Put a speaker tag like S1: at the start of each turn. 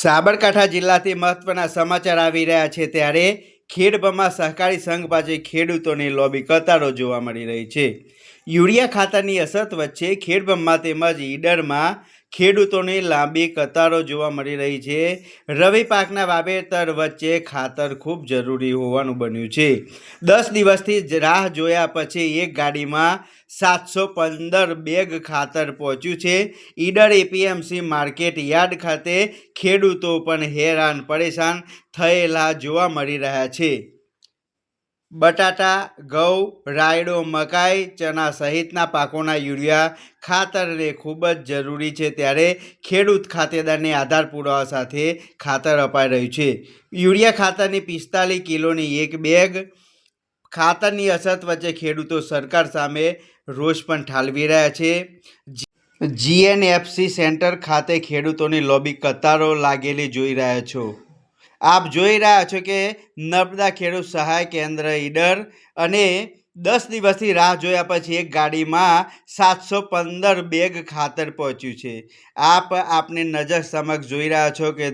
S1: સાબરકાંઠા જિલ્લાથી મહત્વના સમાચાર આવી રહ્યા છે ત્યારે ખેડબમાં સહકારી સંઘ પાસે ખેડૂતોની લોબી કતારો જોવા મળી રહી છે. યુરિયા ખાતરની અસર વચ્ચે ખેડબમમાં તેમજ ઈડરમાં ખેડૂતોની લાંબી કતારો જોવા મળી રહી છે. રવિ પાકના વાવેતર વચ્ચે ખાતર ખૂબ જરૂરી હોવાનું બન્યું છે. દસ દિવસથી રાહ જોયા પછી એક ગાડીમાં સાતસો પંદર બેગ ખાતર પહોંચ્યું છે. ઈડર એપીએમસી માર્કેટ યાર્ડ ખાતે ખેડૂતો પણ હેરાન પરેશાન થયેલા જોવા મળી રહ્યા છે. બટાટા, ઘઉં, રાયડો, મકાઈ, ચણા સહિતના પાકોના યુરિયા ખાતરને ખૂબ જ જરૂરી છે ત્યારે ખેડૂત ખાતેદારને આધાર પુરાવા સાથે ખાતર અપાઈ રહ્યું છે. યુરિયા ખાતરની પિસ્તાલીસ કિલોની એક બેગ ખાતરની અછત વચ્ચે ખેડૂતો સરકાર સામે રોષ પણ ઠાલવી રહ્યા છે. જીએનએફસી સેન્ટર ખાતે ખેડૂતોની લોબી કતારો લાગેલી જોઈ રહ્યા છો. આપ જોઈ રહ્યા છો કે નર્મદા ખેડૂત સહાય કેન્દ્ર ઈડર અને દસ દિવસથી રાહ જોયા પછી એક ગાડીમાં સાતસો પંદર બેગ ખાતર પહોંચ્યું છે. આપ આપની નજર સમક્ષ જોઈ રહ્યા છો કે